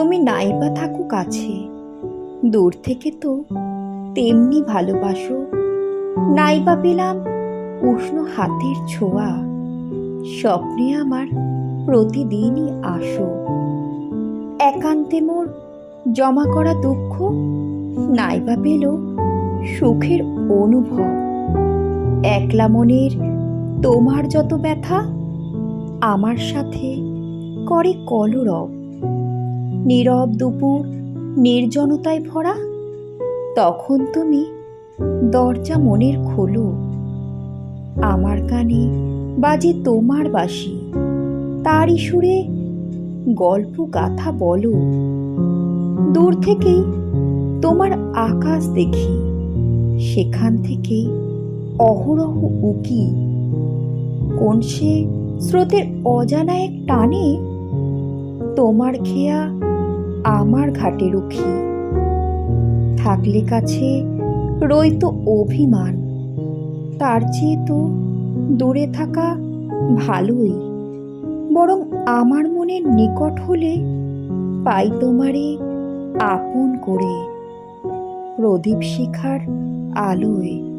তুমি নাইবা থাকো কাছে দূর থেকে তো তেমনি ভালোবাসো। নাইবা পেলাম উষ্ণ হাতের ছোঁয়া। স্বপ্নে আমার প্রতিদিনই আসো। একান্তে মোর জমা করা দুঃখ নাইবা পেল সুখের অনুভব। একলা মনের তোমার যত ব্যথা, আমার সাথে করে কলরব। নীরব দুপুর, নির্জনতায় ভরা, তখন তুমি দরজা মনের খোলো। আমার কানে বাজে তোমার বাসি তারই সুরে গল্প গাথা বলো। দূর থেকেই তোমার আকাশ দেখি, সেখান থেকেই অহরহ উকি। কোন সে স্রোতের অজানা এক টানে, তোমার খেয়া আমার ঘাটে রুখি। থাকলে কাছে রইতো অভিমান। তার চেয়ে তো দূরে থাকা ভালোই। বরং আমার মনের নিকট হলে পাই তোমারে আপন করে। প্রদীপ শিখার আলোয়